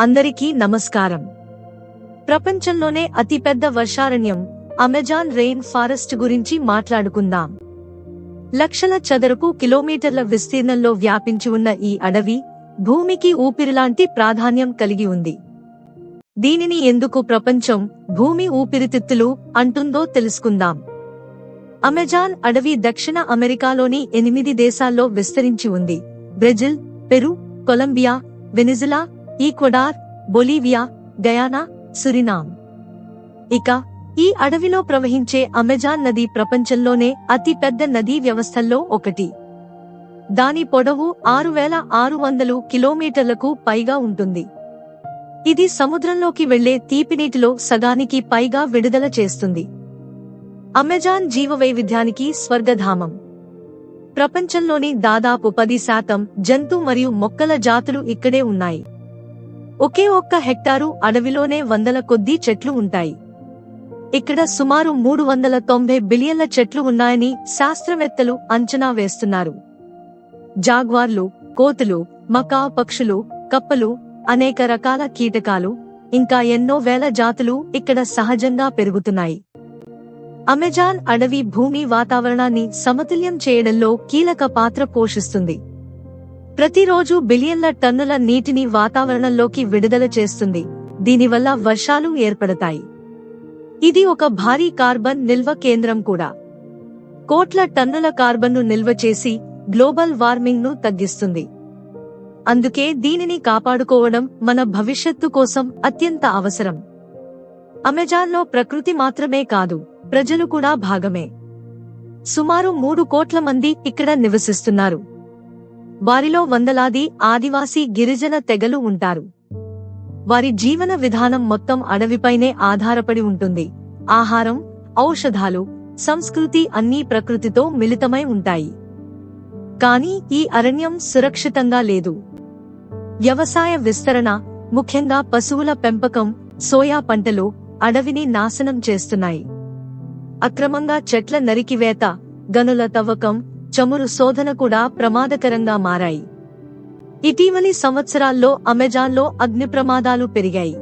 అందరికీ నమస్కారం. ప్రపంచంలోనే అతిపెద్ద వర్షారణ్యం అమెజాన్ రెయిన్ ఫారెస్ట్ గురించి మాట్లాడుకుందాం. లక్షల చదరపు కిలోమీటర్ల విస్తీర్ణంలో వ్యాపించి ఉన్న ఈ అడవి భూమికి ఊపిరిలాంటి ప్రాధాన్యం కలిగి ఉంది. దీనిని ఎందుకు ప్రపంచం భూమి ఊపిరితిత్తులు అంటుందో తెలుసుకుందాం. అమెజాన్ అడవి దక్షిణ అమెరికాలోని ఎనిమిది దేశాల్లో విస్తరించి ఉంది. Brazil Peru Colombia Venezuela Ecuador Bolivia Guyana Suriname. ఇక ఈ అడవిలో ప్రవహించే అమెజాన్ నది ప్రపంచంలోనే అతి పెద్ద నదీ వ్యవస్థల్లో ఒకటి. దాని పొడవు ఆరు వేల ఆరు వందలు కిలోమీటర్లకు పైగా ఉంటుంది. ఇది సముద్రంలోకి వెళ్ళే తీపినీటిలో సగానికి పైగా విడుదల చేస్తుంది. అమెజాన్ జీవవైవిధ్యానికి స్వర్గధామం. ప్రపంచంలోని దాదాపు పది శాతం జంతు మరియు మొక్కల జాతులు ఇక్కడే ఉన్నాయి. ఒకే ఒక్క హెక్టారు అడవిలోనే వందల కొద్దీ చెట్లు ఉంటాయి. ఇక్కడ సుమారు మూడు వందల తొంభై బిలియన్ల చెట్లు ఉన్నాయని శాస్త్రవేత్తలు అంచనా వేస్తున్నారు. జాగ్వార్లు కోతులు మకా పక్షులు కప్పలు అనేక రకాల కీటకాలు ఇంకా ఎన్నో వేల జాతులు ఇక్కడ సహజంగా పెరుగుతున్నాయి. అమెజాన్ అడవి భూమి వాతావరణాన్ని సమతుల్యం చేయడంలో కీలక పాత్ర పోషిస్తుంది. ప్రతిరోజు బిలియన్ల టన్నుల నీటిని వాతావరణంలోకి విడుదల చేస్తుంది. దీనివల్ల వర్షాలు ఏర్పడతాయి. ఇది ఒక భారీ కార్బన్ నిల్వ కేంద్రం కూడా. కోట్ల టన్నుల కార్బన్ను నిల్వ చేసి గ్లోబల్ వార్మింగ్ను తగ్గిస్తుంది. అందుకే దీనిని కాపాడుకోవడం మన భవిష్యత్తు కోసం అత్యంత అవసరం. అమెజాన్లో ప్రకృతి మాత్రమే కాదు ప్రజలు కూడా భాగమే. సుమారు మూడు కోట్ల మంది ఇక్కడ నివసిస్తున్నారు. వారిలో వందలాది ఆదివాసీ గిరిజన తెగలు ఉంటారు. వారి జీవన విధానం మొత్తం అడవిపైనే ఆధారపడి ఉంటుంది. ఆహారం ఔషధాలు సంస్కృతి అన్నీ ప్రకృతితో మిళితమై ఉంటాయి. కానీ ఈ అరణ్యం సురక్షితంగా లేదు. వ్యవసాయ విస్తరణ ముఖ్యంగా పశువుల పెంపకం సోయా పంటలు అడవిని నాశనం చేస్తున్నాయి. అక్రమంగా చెట్ల నరికివేత గనుల తవ్వకం చమురు శోధన కూడా ప్రమాదకరంగా మారాయి. ఇటీవలి సంవత్సరాల్లో అమెజాన్లో అగ్ని ప్రమాదాలు పెరిగాయి.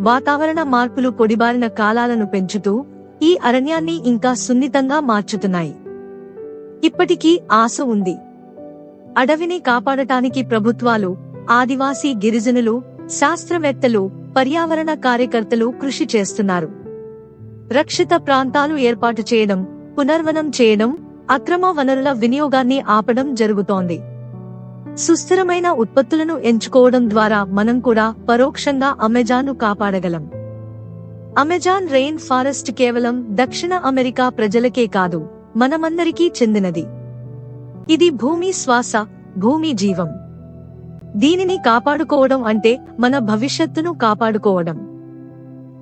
వాతావరణ మార్పులు పొడిబారిన కాలాలను పెంచుతూ ఈ అరణ్యాన్ని ఇంకా సున్నితంగా మార్చుతున్నాయి. ఇప్పటికీ ఆశ ఉంది. అడవిని కాపాడటానికి ప్రభుత్వాలు ఆదివాసీ గిరిజనులు శాస్త్రవేత్తలు పర్యావరణ కార్యకర్తలు కృషి చేస్తున్నారు. రక్షిత ప్రాంతాలు ఏర్పాటు చేయడం పునర్వనం చేయడం అక్రమ వనరుల వినియోగాన్ని ఆపడం జరుగుతోంది. సుస్థిరమైన ఉత్పత్తులను ఎంచుకోవడం ద్వారా మనం కూడా పరోక్షంగా అమెజాన్ను కాపాడగలం. అమెజాన్ రెయిన్ ఫారెస్ట్ కేవలం దక్షిణ అమెరికా ప్రజలకే కాదు మనమందరికీ చెందినది. ఇది భూమి శ్వాస భూమి జీవం. దీనిని కాపాడుకోవడం అంటే మన భవిష్యత్తును కాపాడుకోవడం.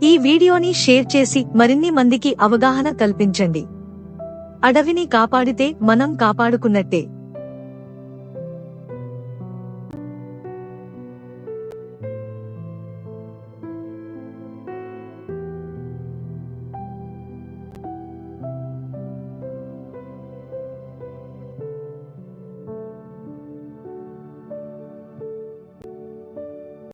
ఈ వీడియోని షేర్ చేసి మరిన్ని మందికి అవగాహన కల్పించండి. అడవిని కాపాడితే మనం కాపాడుకున్నట్టే.